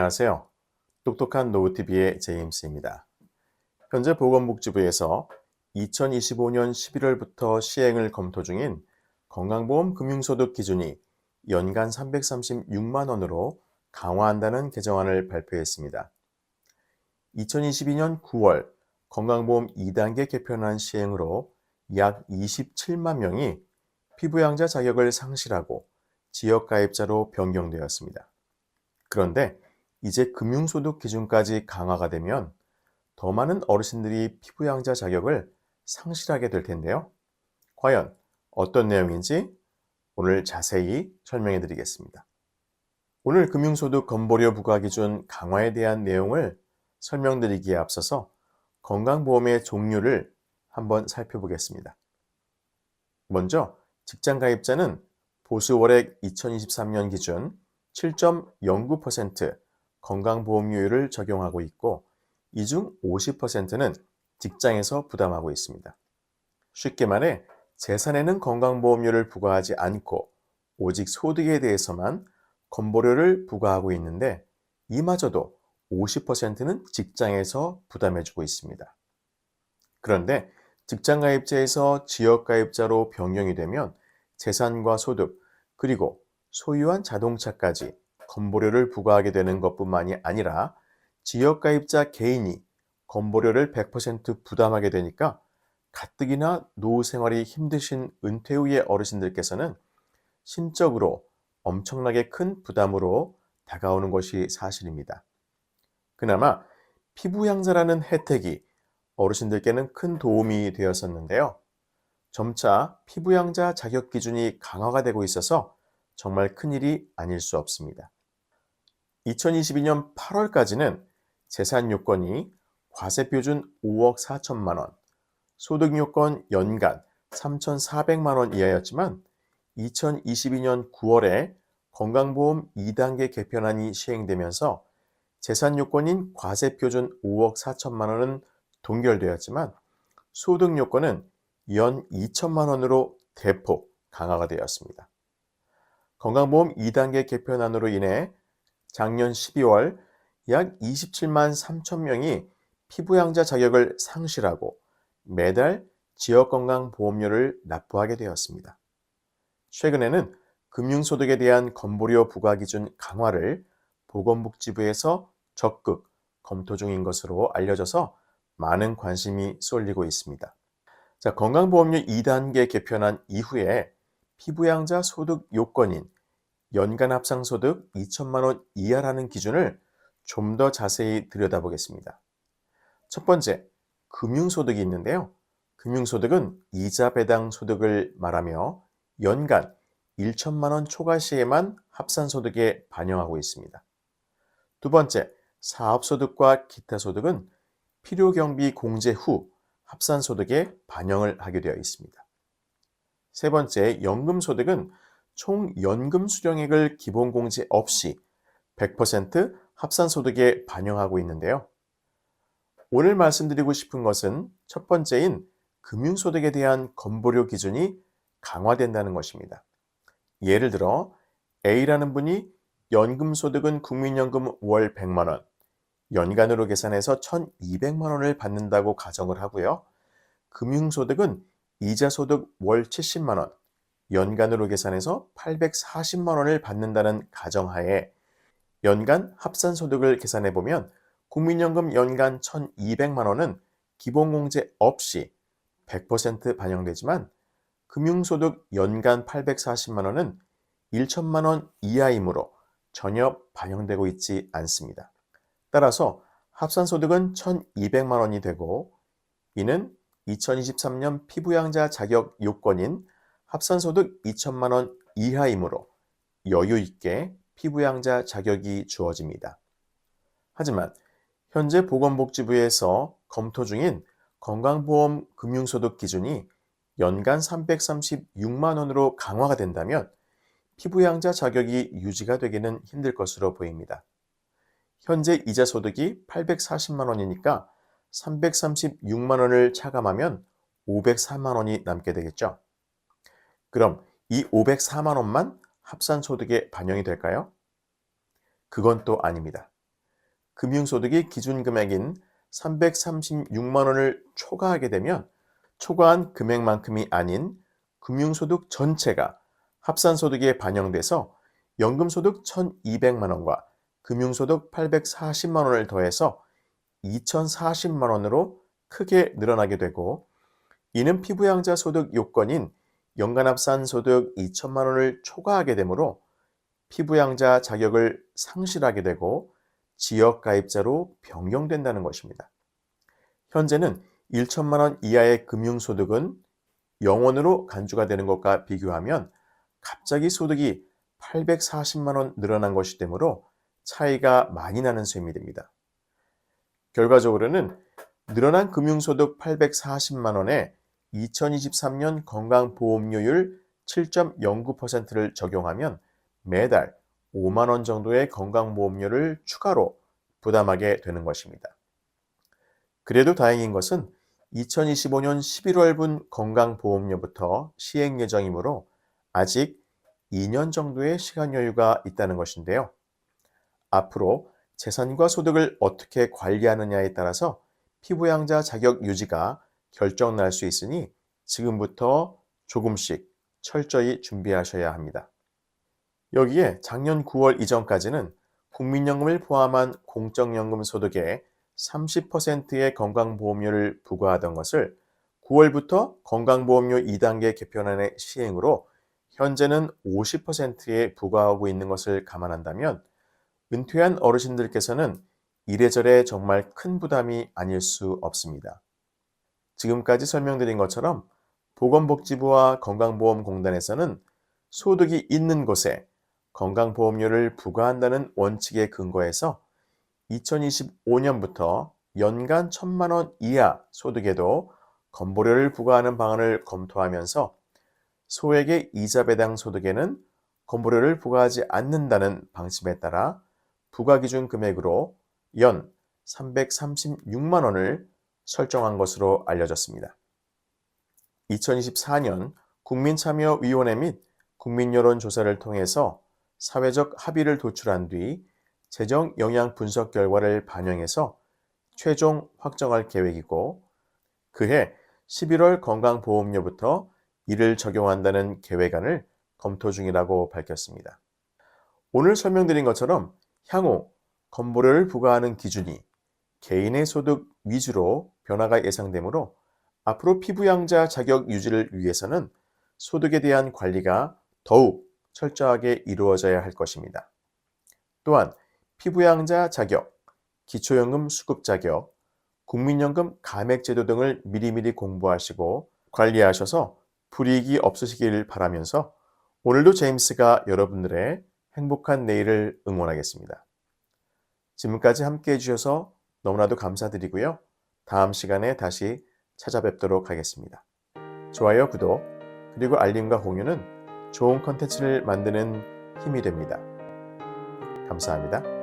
안녕하세요. 똑똑한 노후TV의 제임스입니다. 현재 보건복지부에서 2025년 11월부터 시행을 검토 중인 건강보험 금융소득 기준이 연간 336만 원으로 강화한다는 개정안을 발표했습니다. 2022년 9월 건강보험 2단계 개편안 시행으로 약 27만 명이 피부양자 자격을 상실하고 지역가입자로 변경되었습니다. 그런데 이제 금융소득 기준까지 강화가 되면 더 많은 어르신들이 피부양자 자격을 상실하게 될 텐데요. 과연 어떤 내용인지 오늘 자세히 설명해 드리겠습니다. 오늘 금융소득 건보료 부과 기준 강화에 대한 내용을 설명드리기에 앞서서 건강보험의 종류를 한번 살펴보겠습니다. 먼저 직장가입자는 보수월액 2023년 기준 7.09% 건강보험료율을 적용하고 있고 이 중 50%는 직장에서 부담하고 있습니다. 쉽게 말해 재산에는 건강보험료를 부과하지 않고 오직 소득에 대해서만 건보료를 부과하고 있는데 이마저도 50%는 직장에서 부담해주고 있습니다. 그런데 직장가입자에서 지역가입자로 변경이 되면 재산과 소득, 그리고 소유한 자동차까지 건보료를 부과하게 되는 것뿐만이 아니라 지역가입자 개인이 건보료를 100% 부담하게 되니까 가뜩이나 노후 생활이 힘드신 은퇴 후의 어르신들께서는 심적으로 엄청나게 큰 부담으로 다가오는 것이 사실입니다. 그나마 피부 양자라는 혜택이 어르신들께는 큰 도움이 되었었는데요. 점차 피부 양자 자격 기준이 강화가 되고 있어서 정말 큰일이 아닐 수 없습니다. 2022년 8월까지는 재산 요건이 과세 표준 5억 4천만 원, 소득 요건 연간 3,400만 원 이하였지만 2022년 9월에 건강보험 2단계 개편안이 시행되면서 재산 요건인 과세 표준 5억 4천만 원은 동결되었지만 소득 요건은 연 2천만 원으로 대폭 강화가 되었습니다. 건강보험 2단계 개편안으로 인해 작년 12월 약 27만 3천 명이 피부양자 자격을 상실하고 매달 지역건강보험료를 납부하게 되었습니다. 최근에는 금융소득에 대한 건보료 부과 기준 강화를 보건복지부에서 적극 검토 중인 것으로 알려져서 많은 관심이 쏠리고 있습니다. 자, 건강보험료 2단계 개편한 이후에 피부양자 소득 요건인 연간 합상 소득 2천만 원 이하라는 기준을 좀 더 자세히 들여다보겠습니다. 첫 번째, 금융소득이 있는데요. 금융소득은 이자 배당 소득을 말하며 연간 1천만 원 초과 시에만 합산 소득에 반영하고 있습니다. 두 번째, 사업소득과 기타 소득은 필요경비 공제 후 합산소득에 반영을 하게 되어 있습니다. 세 번째, 연금소득은 총 연금 수령액을 기본 공제 없이 100% 합산소득에 반영하고 있는데요. 오늘 말씀드리고 싶은 것은 첫 번째인 금융소득에 대한 건보료 기준이 강화된다는 것입니다. 예를 들어 A라는 분이 연금소득은 국민연금 월 100만원, 연간으로 계산해서 1200만 원을 받는다고 가정을 하고요. 금융소득은 이자소득 월 70만 원, 연간으로 계산해서 840만 원을 받는다는 가정하에 연간 합산 소득을 계산해 보면 국민연금 연간 1200만 원은 기본공제 없이 100% 반영되지만 금융소득 연간 840만 원은 1천만 원 이하이므로 전혀 반영되고 있지 않습니다. 따라서 합산소득은 1,200만 원이 되고 이는 2023년 피부양자 자격 요건인 합산소득 2천만 원 이하이므로 여유 있게 피부양자 자격이 주어집니다. 하지만 현재 보건복지부에서 검토 중인 건강보험 금융소득 기준이 연간 336만 원으로 강화가 된다면 피부양자 자격이 유지가 되기는 힘들 것으로 보입니다. 현재 이자 소득이 840만 원이니까 336만 원을 차감하면 504만 원이 남게 되겠죠. 그럼 이 504만 원만 합산 소득에 반영이 될까요? 그건 또 아닙니다. 금융소득이 기준 금액인 336만 원을 초과하게 되면 초과한 금액만큼이 아닌 금융소득 전체가 합산소득에 반영돼서 연금소득 1,200만 원과 금융소득 840만 원을 더해서 2,040만 원으로 크게 늘어나게 되고 이는 피부양자 소득 요건인 연간 합산 소득 2천만 원을 초과하게 되므로 피부양자 자격을 상실하게 되고 지역 가입자로 변경된다는 것입니다. 현재는 1천만 원 이하의 금융소득은 영원으로 간주가 되는 것과 비교하면 갑자기 소득이 840만 원 늘어난 것이 되므로 차이가 많이 나는 셈이 됩니다. 결과적으로는 늘어난 금융소득 840만 원에 2023년 건강보험료율 7.09%를 적용하면 매달 5만 원 정도의 건강보험료를 추가로 부담하게 되는 것입니다. 그래도 다행인 것은 2025년 11월분 건강보험료부터 시행 예정이므로 아직 2년 정도의 시간 여유가 있다는 것인데요. 앞으로 재산과 소득을 어떻게 관리하느냐에 따라서 피부양자 자격 유지가 결정 날 수 있으니 지금부터 조금씩 철저히 준비하셔야 합니다. 여기에 작년 9월 이전까지는 국민연금을 포함한 공적연금 소득의 30%의 건강보험료를 부과하던 것을 9월부터 건강보험료 2단계 개편안의 시행으로 현재는 50%에 부과하고 있는 것을 감안한다면 은퇴한 어르신들께서는 이래저래 정말 큰 부담이 아닐 수 없습니다. 지금까지 설명드린 것처럼 보건복지부와 건강보험공단에서는 소득이 있는 곳에 건강보험료를 부과한다는 원칙에 근거해서 2025년부터 연간 1천만 원 이하 소득에도 건보료를 부과하는 방안을 검토하면서 소액의 이자 배당 소득에는 건보료를 부과하지 않는다는 방침에 따라 부과 기준 금액으로 연 336만 원을 설정한 것으로 알려졌습니다. 2024년 국민참여위원회 및 국민여론조사를 통해서 사회적 합의를 도출한 뒤 재정 영향 분석 결과를 반영해서 최종 확정할 계획이고 그해 11월 건강보험료부터 이를 적용한다는 계획안을 검토 중이라고 밝혔습니다. 오늘 설명드린 것처럼 향후 건보료를 부과하는 기준이 개인의 소득 위주로 변화가 예상되므로 앞으로 피부양자 자격 유지를 위해서는 소득에 대한 관리가 더욱 철저하게 이루어져야 할 것입니다. 또한 피부양자 자격, 기초연금 수급 자격, 국민연금 감액제도 등을 미리미리 공부하시고 관리하셔서 불이익이 없으시길 바라면서 오늘도 제임스가 여러분들의 행복한 내일을 응원하겠습니다. 지금까지 함께 해주셔서 너무나도 감사드리고요. 다음 시간에 다시 찾아뵙도록 하겠습니다. 좋아요, 구독, 그리고 알림과 공유는 좋은 컨텐츠를 만드는 힘이 됩니다. 감사합니다.